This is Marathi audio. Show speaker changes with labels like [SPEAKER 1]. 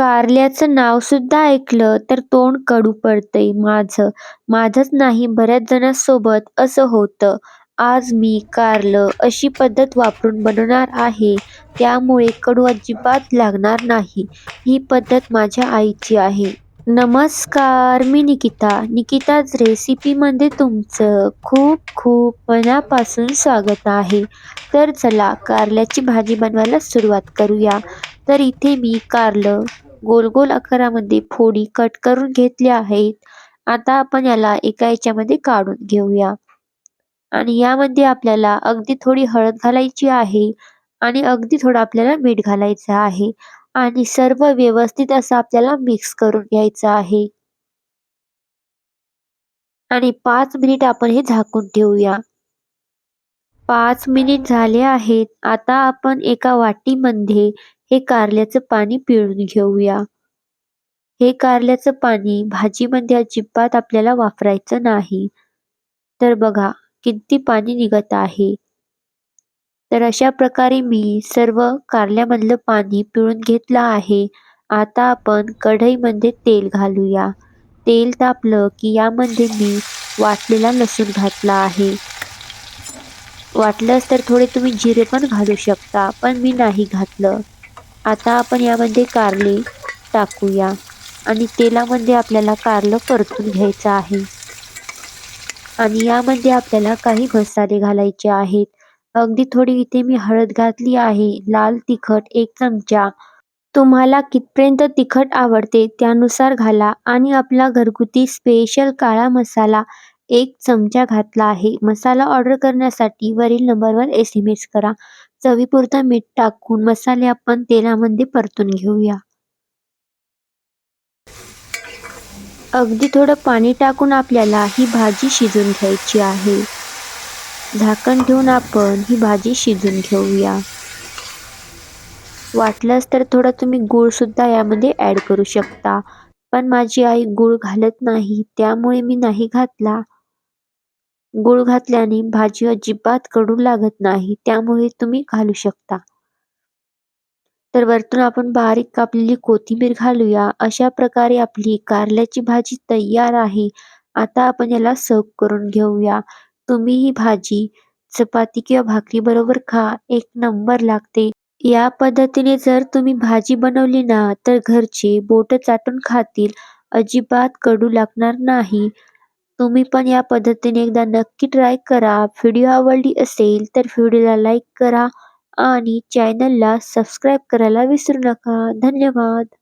[SPEAKER 1] कारल्याचं नाव सुद्धा ऐकलं तर तोंड कडू पडतंय माझं. माझंच नाही बऱ्याच जणांसोबत असं होतं. आज मी कारलं अशी पद्धत वापरून बनवणार आहे त्यामुळे कडू अजिबात लागणार नाही. ही पद्धत माझ्या आईची आहे. नमस्कार मी निकिता. निकिताज रेसिपीमध्ये तुमचं खूप खूप मनापासून स्वागत आहे. तर चला कारल्याची भाजी बनवायला सुरुवात करूया. तर इथे मी कारलं गोल गोल आकारामध्ये फोडी कट करून घेतल्या आहेत. आता आपण याला एका याच्यामध्ये काढून घेऊया. आणि यामध्ये आपल्याला अगदी थोडी हळद घालायची आहे आणि अगदी थोडं आपल्याला मीठ घालायचं आहे. आणि सर्व व्यवस्थित असं आपल्याला मिक्स करून घ्यायचं आहे. आणि पाच मिनिट आपण हे झाकून ठेवूया. पाच मिनिट झाले आहेत. आता आपण एका वाटीमध्ये हे कारल्याचं पाणी पिळून घेऊया. हे कारल्याचं पाणी भाजीमध्ये अजिबात आपल्याला वापरायचं नाही. तर बघा किती पाणी निघत आहे. तर अशा प्रकारे मी सर्व कारल्यामधलं पाणी पिळून घेतलं आहे. आता आपण कढईमध्ये तेल घालूया. तेल तापलं की यामध्ये मी वाटलेला लसूण घातला आहे. वाटलंच तर थोडे तुम्ही जिरे पण घालू शकता पण मी नाही घातलं. आता आपण यामध्ये कारले टाकूया आणि तेलामध्ये आपल्याला कारलं परतून घ्यायचं आहे. आणि यामध्ये आपल्याला काही मसाले घालायचे आहेत. अगदी थोडी इथे मी हळद घातली आहे लाल तिखट एक चमचा. तुम्हाला कितपर्यंत तिखट आवडते त्यानुसार घाला आणि आपला घरगुती स्पेशल काळा मसाला एक चमचा घातला आहे. मसाला ऑर्डर करण्यासाठी वरील नंबरवर एस एम एस करा. चवीपुरतं मीठ टाकून मसाले आपण तेलामध्ये परतून घेऊया. अगदी थोडं पाणी टाकून आपल्याला ही भाजी शिजून घ्यायची आहे. झाकण ठेवून आपण ही भाजी शिजून घेऊया. वाटलंच तर थोडं तुम्ही गूळसुद्धा यामध्ये ॲड करू शकता. पण माझी आई गूळ घालत नाही त्यामुळे मी नाही घातला. गूळ घातल्याने भाजी अजिबात कडू लागत नाही त्यामुळे तुम्ही घालू शकता. तर वरतून आपण बारीक कापलेली कोथिंबीर घालूया. अशा प्रकारे आपली कारल्याची भाजी तयार आहे. आता आपण याला सर्व करून घेऊया. तुम्ही ही भाजी चपाती किंवा भाकरी बरोबर खा. एक नंबर लागते. या पद्धतीने जर तुम्ही भाजी बनवली ना तर घरचे बोट चाटून खातील. अजिबात कडू लागणार नाही. तुम्ही पण या पद्धतीने एकदा नक्की ट्राय करा. व्हिडिओ आवडली असेल तर व्हिडिओला लाईक करा आणि चॅनलला सबस्क्राईब करायला विसरू नका. धन्यवाद.